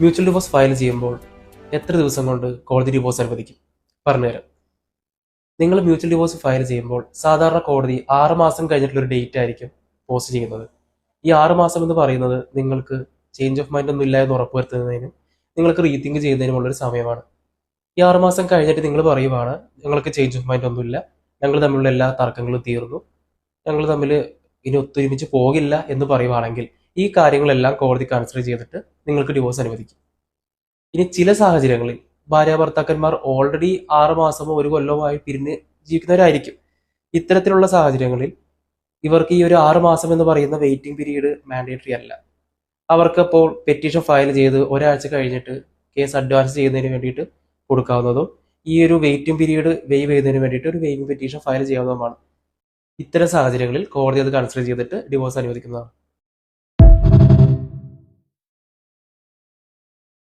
Mutual divorce file ചെയ്യുമ്പോൾ എത്ര ദിവസം കൊണ്ട് കോടതി ഡിവോഴ്സ് അനുവദിക്കും? പറഞ്ഞുതരാം നിങ്ങൾ മ്യൂച്വൽ ഡിവോഴ്സ് ഫയൽ ചെയ്യുമ്പോൾ സാധാരണ കോടതി ആറ് മാസം കഴിഞ്ഞിട്ടുള്ള ഒരു ഡേറ്റ് ആയിരിക്കും പോസ്റ്റ് ചെയ്യുന്നത്. ഈ ആറ് മാസം എന്ന് പറയുന്നത് നിങ്ങൾക്ക് ചേഞ്ച് ഓഫ് മൈൻഡ് ഒന്നും ഇല്ല എന്ന് ഉറപ്പുവരുത്തുന്നതിനും നിങ്ങൾക്ക് റീതിങ്ക് ചെയ്യുന്നതിനുമുള്ള ഒരു സമയമാണ്. ഈ ആറ് മാസം കഴിഞ്ഞിട്ട് നിങ്ങൾ പറയുവാണ് ഞങ്ങൾക്ക് ചേഞ്ച് ഓഫ് മൈൻഡ് ഒന്നുമില്ല ഞങ്ങൾ തമ്മിലുള്ള എല്ലാ തർക്കങ്ങളും തീർന്നു. ഞങ്ങൾ തമ്മിൽ ഇനി ഒത്തൊരുമിച്ച് പോകില്ല എന്ന് പറയുവാണെങ്കിൽ ഈ കാര്യങ്ങളെല്ലാം കോടതി കൺസിഡർ ചെയ്തിട്ട് നിങ്ങൾക്ക് ഡിവോഴ്സ് അനുവദിക്കും. ഇനി ചില സാഹചര്യങ്ങളിൽ ഭാര്യ ഭർത്താക്കന്മാർ ഓൾറെഡി ആറ് മാസമോ ഒരു കൊല്ലവുമായി പിരിഞ്ഞ് ജീവിക്കുന്നവരായിരിക്കും. ഇത്തരത്തിലുള്ള സാഹചര്യങ്ങളിൽ ഇവർക്ക് ഈ ഒരു ആറ് മാസം എന്ന് പറയുന്ന വെയിറ്റിംഗ് പീരീഡ് മാൻഡേറ്ററി അല്ല. അവർക്ക് അപ്പോൾ പെറ്റീഷൻ ഫയൽ ചെയ്ത് ഒരാഴ്ച കഴിഞ്ഞിട്ട് കേസ് അഡ്വാൻസ് ചെയ്യുന്നതിന് വേണ്ടിയിട്ട് കൊടുക്കാവുന്നതും ഈ ഒരു വെയിറ്റിംഗ് പീരീഡ് വെയ്വ് ചെയ്യുന്നതിന് വേണ്ടിയിട്ട് ഒരു വെയിങ് പെറ്റീഷൻ ഫയൽ ചെയ്യാവുന്നതുമാണ്. ഇത്തരം സാഹചര്യങ്ങളിൽ കോടതി അത് കൺസിഡർ ചെയ്തിട്ട് ഡിവോഴ്സ് അനുവദിക്കുന്നതാണ്.